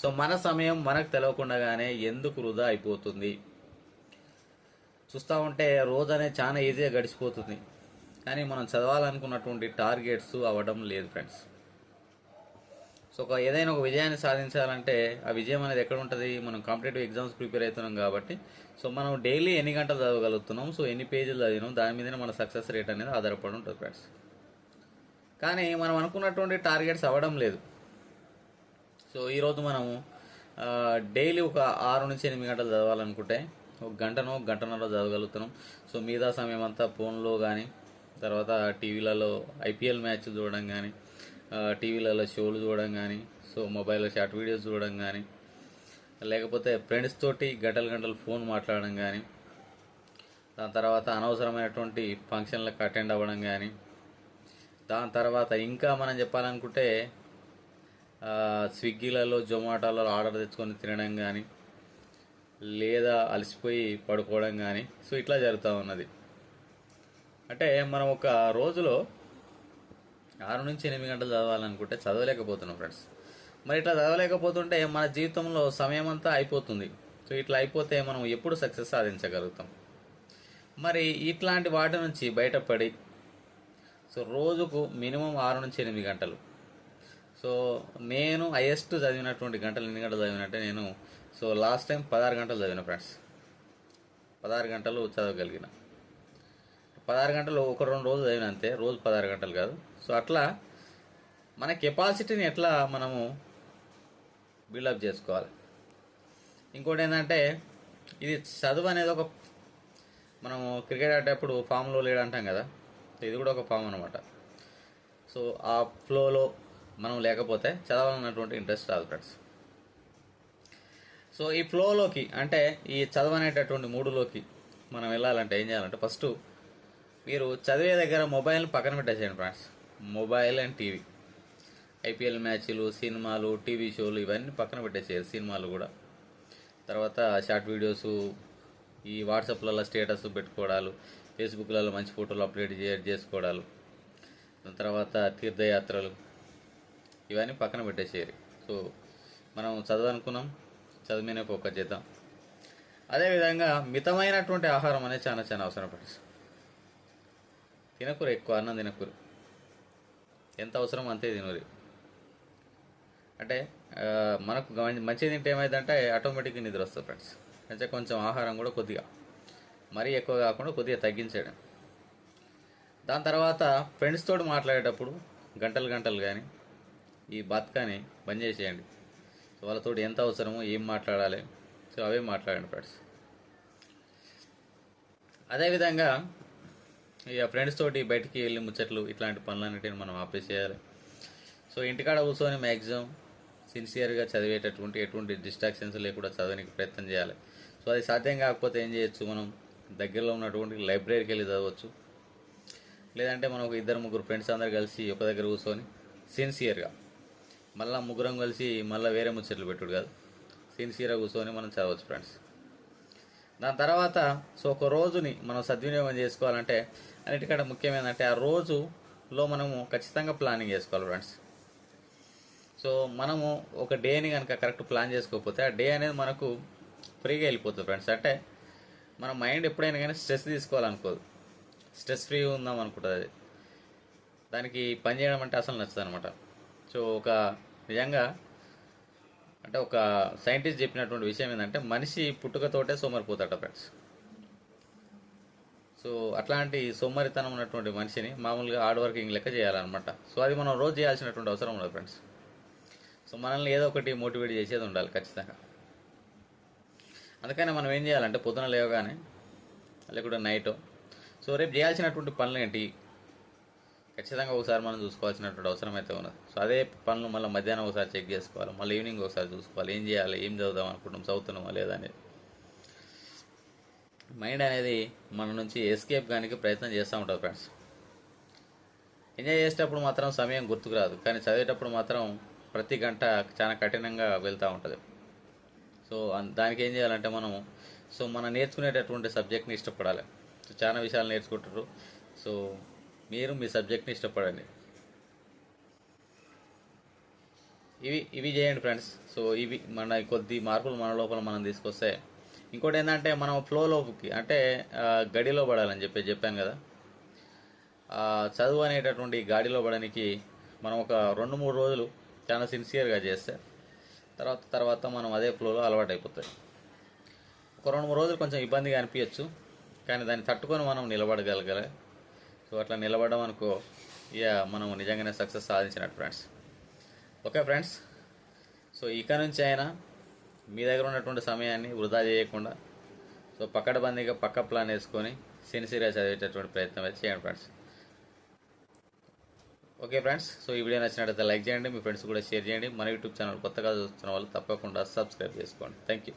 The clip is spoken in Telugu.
సో మన సమయం మనకు తెలియకుండానే ఎందుకు వృధా అయిపోతుంది? చూస్తూ ఉంటే రోజు అనేది చాలా ఈజీగా గడిచిపోతుంది. కానీ మనం చదవాలనుకున్నటువంటి టార్గెట్స్ అవ్వడం లేదు ఫ్రెండ్స్. సో ఒక ఏదైనా ఒక విజయాన్ని సాధించాలంటే ఆ విజయం అనేది ఎక్కడ ఉంటుంది? మనం కాంపిటేటివ్ ఎగ్జామ్స్ ప్రిపేర్ అవుతున్నాం కాబట్టి. సో మనం డైలీ ఎన్ని గంటలు చదవగలుగుతున్నాం? సో ఎన్ని పేజీలు చదివినాం? దాని మీదనే మన సక్సెస్ రేట్ అనేది ఆధారపడి ఉంటుంది ఫ్రెండ్స్. కానీ మనం అనుకున్నటువంటి టార్గెట్స్ అవ్వడం లేదు. సో ఈరోజు మనము డైలీ ఒక ఆరు నుంచి ఎనిమిది గంటలు చదవాలనుకుంటే ఒక గంటను గంటన్నర చదవగలుగుతున్నాం. సో మిగతా సమయం అంతా ఫోన్లో కానీ తర్వాత టీవీలలో ఐపీఎల్ మ్యాచ్ చూడడం కానీ టీవీలలో షోలు చూడడం కానీ సో మొబైల్లో షార్ట్ వీడియోస్ చూడడం కానీ లేకపోతే ఫ్రెండ్స్ తోటి గంటలు గంటలు ఫోన్ మాట్లాడడం కానీ దాని తర్వాత అనవసరమైనటువంటి ఫంక్షన్లకు అటెండ్ అవ్వడం కానీ దాని తర్వాత ఇంకా మనం చెప్పాలనుకుంటే స్విగ్గీలలో జొమాటోలలో ఆర్డర్ తెచ్చుకొని తినడం కానీ లేదా అలసిపోయి పడుకోవడం కానీ సో ఇట్లా జరుగుతూ ఉన్నది. అంటే మనం ఒక రోజులో ఆరు నుంచి ఎనిమిది గంటలు చదవాలనుకుంటే చదవలేకపోతున్నాం ఫ్రెండ్స్. మరి ఇట్లా చదవలేకపోతుంటే మన జీవితంలో సమయం అంతా అయిపోతుంది. సో ఇట్లా అయిపోతే మనం ఎప్పుడు సక్సెస్ సాధించగలుగుతాం. మరి ఇట్లాంటి వాటి నుంచి బయటపడి సో రోజుకు మినిమం ఆరు నుంచి ఎనిమిది గంటలు సో నేను హైయెస్ట్ చదివినటువంటి గంటలు ఎన్ని గంటలు చదివినంటే నేను సో లాస్ట్ టైం పదహారు గంటలు చదివిన ఫ్రెండ్స్ పదహారు గంటలు చదవగలిగిన. పదహారు గంటలు ఒక రెండు రోజులు చదివిన అంతే రోజు పదహారు గంటలు కాదు. సో అట్లా మన కెపాసిటీని ఎట్లా మనము బిల్డప్ చేసుకోవాలి? ఇంకోటి ఏంటంటే ఇది చదువు అనేది ఒక మనము క్రికెట్ ఆడేటప్పుడు ఫామ్లో లేడు అంటాం కదా ఇది కూడా ఒక ఫామ్ అనమాట సో ఆ ఫ్లోలో మనం లేకపోతే చదవాలన్నటువంటి ఇంట్రెస్ట్ రాదు ఫ్రెండ్స్ సో ఈ ఫ్లోలోకి అంటే ఈ చదవనేటటువంటి మూడులోకి మనం వెళ్ళాలంటే ఏం చేయాలంటే ఫస్ట్ మీరు చదివే దగ్గర మొబైల్ పక్కన పెట్టేసేయండి friends mobile and TV IPL మ్యాచ్లు సినిమాలు టీవీ షోలు ఇవన్నీ పక్కన పెట్టేసేయాలి సినిమాలు కూడా. తర్వాత షార్ట్ వీడియోస్ ఈ వాట్సాప్లలో స్టేటస్ పెట్టుకోవడాలు ఫేస్బుక్లలో మంచి ఫోటోలు అప్డేట్ చేసుకోవడాలు. దాని తర్వాత తీర్థయాత్రలు ఇవన్నీ పక్కన పెట్టేసేయాలి సో మనం చదవనుకున్నాం చదువు మీదనే ఫోకస్ చేద్దాం. అదేవిధంగా మితమైనటువంటి ఆహారం అనేది చాలా చాలా అవసరం ఫ్రెండ్స్ తినకూర ఎక్కువ అన్నం తినకూరు. ఎంత అవసరం అంతే తినూరి. అంటే మనకు మంచిది తింటే ఏమైందంటే ఆటోమేటిక్గా నిద్ర వస్తుంది ఫ్రెండ్స్. అంటే కొంచెం ఆహారం కూడా కొద్దిగా మరీ ఎక్కువ కాకుండా కొద్దిగా తగ్గించడం దాని తర్వాత ఫ్రెండ్స్ తోటి మాట్లాడేటప్పుడు గంటలు గంటలు కానీ ఈ బతుకని బంద్ చేసేయండి. సో వాళ్ళతో ఎంత అవసరమో ఏం మాట్లాడాలి సో అవే మాట్లాడండి ఫ్రెండ్స్. అదేవిధంగా ఇక ఫ్రెండ్స్ తోటి బయటికి వెళ్ళి ముచ్చట్లు ఇట్లాంటి పనులన్నిటిని మనం ఆపేసేయాలి. సో ఇంటికాడ కూర్చొని మ్యాక్సిమం సిన్సియర్గా చదివేటటువంటి ఎటువంటి డిస్ట్రాక్షన్స్ లేకుండా చదవడానికి ప్రయత్నం చేయాలి. సో అది సాధ్యం కాకపోతే ఏం చేయొచ్చు మనం? దగ్గరలో ఉన్నటువంటి లైబ్రరీకి వెళ్ళి చదవచ్చు. లేదంటే మనం ఒక ఇద్దరు ముగ్గురు ఫ్రెండ్స్ అందరు కలిసి ఒక దగ్గర కూర్చొని సిన్సియర్గా మళ్ళీ ముగ్గురం కలిసి మళ్ళీ వేరే ముచ్చట్లు పెట్టుడు కాదు. సిన్సియర్గా కూర్చొని మనం చదవచ్చు ఫ్రెండ్స్. దాని తర్వాత సో ఒక రోజుని మనం సద్వినియోగం చేసుకోవాలంటే అన్నిటికంటే ముఖ్యమైనదంటే ఆ రోజులో మనము ఖచ్చితంగా ప్లానింగ్ చేసుకోవాలి ఫ్రెండ్స్. సో మనము ఒక డేని కనుక కరెక్ట్ ప్లాన్ చేసుకోకపోతే ఆ డే అనేది మనకు ఫ్రీగా వెళ్ళిపోతుంది ఫ్రెండ్స్. అంటే మన మైండ్ ఎప్పుడైనా కానీ స్ట్రెస్ తీసుకోవాలనుకోదు. స్ట్రెస్ ఫ్రీ ఉందాం అనుకుంటుంది అది. దానికి పని చేయడం అంటే అసలు నచ్చదు అనమాట సో ఒక నిజంగా అంటే ఒక సైంటిస్ట్ చెప్పినటువంటి విషయం ఏంటంటే మనిషి పుట్టుకతోటే సోమరిపోతాట ఫ్రెండ్స్. సో అట్లాంటి సోమరితనం ఉన్నటువంటి మనిషిని మామూలుగా హార్డ్ వర్కింగ్ లెక్క చేయాలన్నమాట. సో అది మనం రోజు చేయాల్సినటువంటి అవసరం ఉండదు ఫ్రెండ్స్. సో మనల్ని ఏదో ఒకటి మోటివేట్ చేసేది ఉండాలి ఖచ్చితంగా. అందుకని మనం ఏం చేయాలంటే పొద్దున లేవగానే లేకుంటే నైట్ సో రేపు చేయాల్సినటువంటి పనులు ఏంటి? ఖచ్చితంగా ఒకసారి మనం చూసుకోవాల్సినటువంటి అవసరం అయితే ఉన్నది. సో అదే పనులు మళ్ళీ మధ్యాహ్నం ఒకసారి చెక్ చేసుకోవాలి. మళ్ళీ ఈవినింగ్ ఒకసారి చూసుకోవాలి. ఏం చేయాలి? ఏం చదువుదాం అనుకుంటాం చదువుతున్నామా లేదా అనేది. మైండ్ అనేది మన నుంచి ఎస్కేప్ కానీ ప్రయత్నం చేస్తూ ఉంటుంది ఫ్రెండ్స్. ఎంజాయ్ చేసేటప్పుడు మాత్రం సమయం గుర్తుకు రాదు. కానీ చదివేటప్పుడు మాత్రం ప్రతి గంట చాలా కఠినంగా వెళ్తూ ఉంటుంది. సో దానికి ఏం చేయాలంటే మనం సో మనం నేర్చుకునేటటువంటి సబ్జెక్ట్ని ఇష్టపడాలి. సో చాలా విషయాలు నేర్చుకుంటారు సో మీరు మీ సబ్జెక్ట్ని ఇష్టపడండి. ఇవి ఇవి చేయండి ఫ్రెండ్స్. సో ఇవి మన కొద్ది మార్పులు మన లోపల మనం తీసుకొస్తే ఇంకోటి ఏంటంటే మనం ఫ్లోలోకి అంటే గడిలో పడాలని చెప్పి చెప్పాను కదా. చదువు అనేటటువంటి గాడిలో పడడానికి మనం ఒక రెండు మూడు రోజులు చాలా సిన్సియర్గా చేస్తే తర్వాత తర్వాత మనం అదే ఫ్లోలో అలవాటు అయిపోతుంది ఒక రెండు మూడు రోజులు కొంచెం ఇబ్బందిగా అనిపించచ్చు కానీ దాన్ని తట్టుకొని మనం నిలబడగలగాలి. సో అట్లా నిలబడడం అనుకో ఇక మనం నిజంగానే సక్సెస్ సాధించినట్టు ఫ్రెండ్స్ ఓకే ఫ్రెండ్స్ సో ఇక నుంచి అయినా మీ దగ్గర ఉన్నటువంటి సమయాన్ని వృధా చేయకుండా సో పక్కడబందీగా పక్క ప్లాన్ వేసుకొని సిన్సియర్గా చదివేటటువంటి ప్రయత్నం అయితే చేయండి ఫ్రెండ్స్ ఓకే ఫ్రెండ్స్ సో ఈ వీడియో నచ్చినట్లయితే లైక్ చేయండి మీ ఫ్రెండ్స్ కూడా షేర్ చేయండి. మన యూట్యూబ్ ఛానల్ కొత్తగా చూస్తున్న వాళ్ళు తప్పకుండా సబ్స్క్రైబ్ చేసుకోండి. Thank you